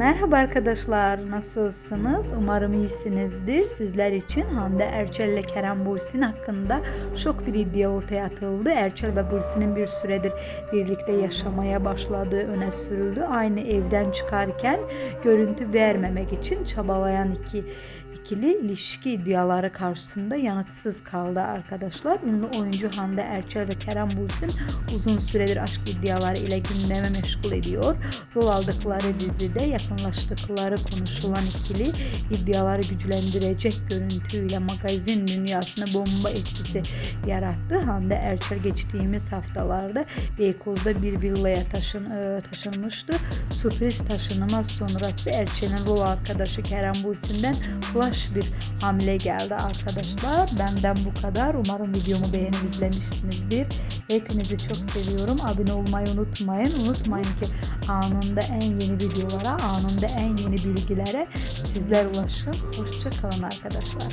Merhaba arkadaşlar, nasılsınız? Umarım iyisinizdir. Sizler için Hande Erçel ile Kerem Bürsin hakkında şok bir iddia ortaya atıldı. Erçel ve Bürsin'in bir süredir birlikte yaşamaya başladığı öne sürüldü. Aynı evden çıkarken görüntü vermemek için çabalayan iki ikili ilişki iddiaları karşısında yanıtsız kaldı arkadaşlar. Ünlü oyuncu Hande Erçel ve Kerem Bürsin uzun süredir aşk iddiaları ile gündeme meşgul ediyor. Rol aldıkları dizide yakınlaştıkları konuşulan ikili iddiaları güçlendirecek görüntüyle magazin dünyasına bomba etkisi yarattı. Hande Erçel geçtiğimiz haftalarda Beykoz'da bir villaya taşın, e, taşınmıştı. Sürpriz taşınma sonrası Erçel'in rol arkadaşı Kerem Bürsin'den flash bir hamle geldi arkadaşlar. Benden bu kadar. Umarım videomu beğenip izlemişsinizdir. Hepinizi çok seviyorum. Abone olmayı unutmayın. Unutmayın ki anında en yeni videolara, anında en yeni bilgilere sizler ulaşın. Hoşçakalın arkadaşlar.